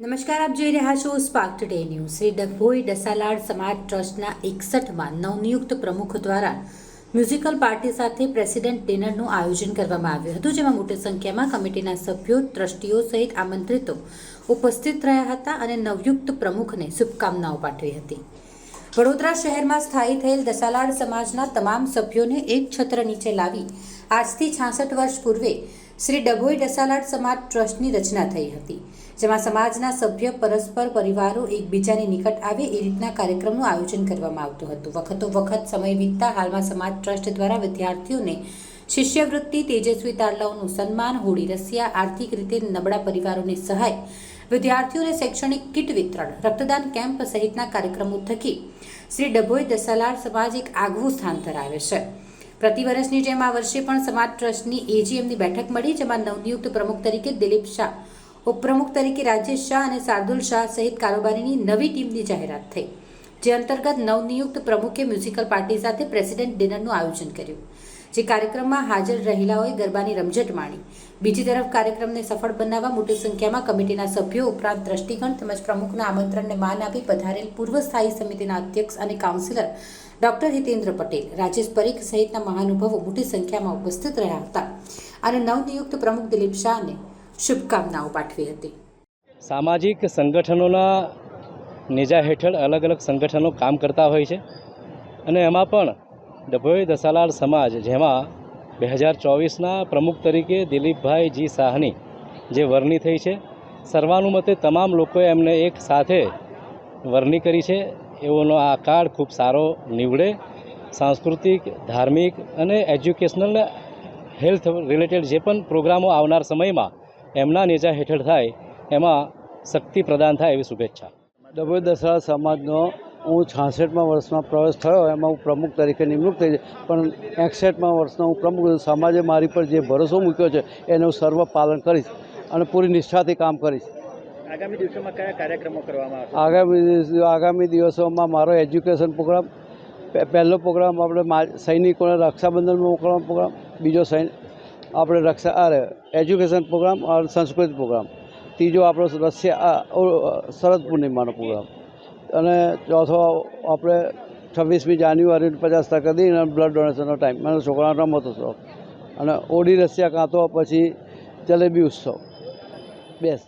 નમસ્કાર, આપ જોઈ રહ્યા છો Spark Today News Shri Dabhoi Dasalad સમાજ ટ્રસ્ટના એકસઠમાં નવનિયુક્ત પ્રમુખ દ્વારા મ્યુઝિકલ પાર્ટી સાથે પ્રેસિડેન્ટ ડિનરનું આયોજન કરવામાં આવ્યું હતું, જેમાં મોટી સંખ્યામાં કમિટીના સભ્યો, ટ્રસ્ટીઓ સહિત આમંત્રિતો ઉપસ્થિત રહ્યા હતા અને નવયુક્ત પ્રમુખને શુભકામનાઓ પાઠવી હતી. વડોદરા શહેરમાં સ્થાયી થયેલ દસાલાડ સમાજના તમામ સભ્યોને એક છત્ર નીચે લાવી આજથી છાસઠ વર્ષ પૂર્વે શ્રી ડભોઈ દસાલાડ સમાજ ટ્રસ્ટની રચના થઈ હતી, જેમાં સમાજના સભ્ય, પરસ્પર પરિવારો એકબીજાની નિકટ આવે એ રીતના કાર્યક્રમનું આયોજન કરવામાં આવતું હતું. વખતો વખત સમય વીતતા હાલમાં સમાજ ટ્રસ્ટ દ્વારા વિદ્યાર્થીઓને શિષ્યવૃત્તિ, તેજસ્વી તારલાઓનું સન્માન, હોળી રસિયા, આર્થિક રીતે નબળા પરિવારોની સહાય, વિદ્યાર્થીઓને શૈક્ષણિક કીટ વિતરણ, રક્તદાન કેમ્પ સહિતના કાર્યક્રમો થકી શ્રી ડભોઈ દસાલાડ સમાજ એક આગવું સ્થાન ધરાવે છે. પ્રતિ વર્ષની જેમ આ વર્ષે પણ સમાજ ટ્રસ્ટની એજીએમની બેઠક મળી, જેમાં નવનિયુક્ત પ્રમુખ તરીકે દિલીપ શાહ, ઉપપ્રમુખ તરીકે રાજેશ શાહ અને શાર્દુલ શાહ સહિત કારોબારીની નવી ટીમની જાહેરાત થઈ. જે અંતર્ગત નવનિયુક્ત પ્રમુખે મ્યુઝિકલ પાર્ટી સાથે પ્રેસિડેન્ટ ડિનરનું આયોજન કર્યું. જે કાર્યક્રમમાં હાજર રહેલાઓએ ગરબાની રમઝટ માણી. બીજી તરફ કાર્યક્રમને સફળ બનાવવા મોટી સંખ્યામાં કમિટીના સભ્યો ઉપરાંત દ્રષ્ટિગણ તેમજ પ્રમુખના આમંત્રણને માન આપી પધારેલ પૂર્વ સ્થાયી સમિતિના અધ્યક્ષ અને કાઉન્સિલર ડોક્ટર હિતેન્દ્ર પટેલ, રાજેશ પરીખ સહિતના મહાનુભાવો મોટી સંખ્યામાં ઉપસ્થિત રહ્યા હતા અને નવનિયુક્ત પ્રમુખ દિલીપ શાહને શુભકામનાઓ પાઠવી હતી. સામાજિક સંગઠનોના નેજા હેઠળ અલગ અલગ સંગઠનો કામ કરતા હોય છે અને એમાં પણ ડભોઈ દસાલાલ સમાજ, જેમાં બે હજાર ચોવીસના પ્રમુખ તરીકે દિલીપભાઈ જી શાહની જે વરણી થઈ છે, સર્વાનુમતે તમામ લોકોએ એમને એક સાથે વરણી કરી છે. એઓનો આ કાળ ખૂબ સારો નીવડે. સાંસ્કૃતિક, ધાર્મિક અને એજ્યુકેશનલ હેલ્થ રિલેટેડ જે પણ પ્રોગ્રામો આવનાર સમયમાં એમના નેજા હેઠળ થાય, એમાં શક્તિ પ્રદાન થાય એવી શુભેચ્છા. ડભોઈ દસરા સમાજનો હું છાસઠમાં વર્ષમાં પ્રવેશ થયો, એમાં હું પ્રમુખ તરીકે નિમણૂક થઈ પણ એકસઠમાં વર્ષનો હું પ્રમુખ સમાજે મારી પર જે ભરોસો મૂક્યો છે, એનું સર્વ પાલન કરીશ અને પૂરી નિષ્ઠાથી કામ કરીશ. આગામી દિવસોમાં કયા કાર્યક્રમો કરવામાં આગામી આગામી દિવસોમાં મારો એજ્યુકેશન પ્રોગ્રામ પહેલો પ્રોગ્રામ આપણે સૈનિકોને રક્ષાબંધનમાં મોકલવાનો પ્રોગ્રામ, બીજો સૈન આપણે રક્ષા અરે એજ્યુકેશન પ્રોગ્રામ અને સંસ્કૃત પ્રોગ્રામ. ત્રીજો આપણો રશિયા શરદ પૂર્ણિમાનો પ્રોગ્રામ. અને ચોથો આપણે છવ્વીસમી જાન્યુઆરી પચાસ ટકા દઈને બ્લડ ડોનેશનનો ટાઈમ મને છોકરાનો રમતો શોખ. અને ઓડી રશિયા કાં તો પછી જલેબી ઉત્સવ. બેસ.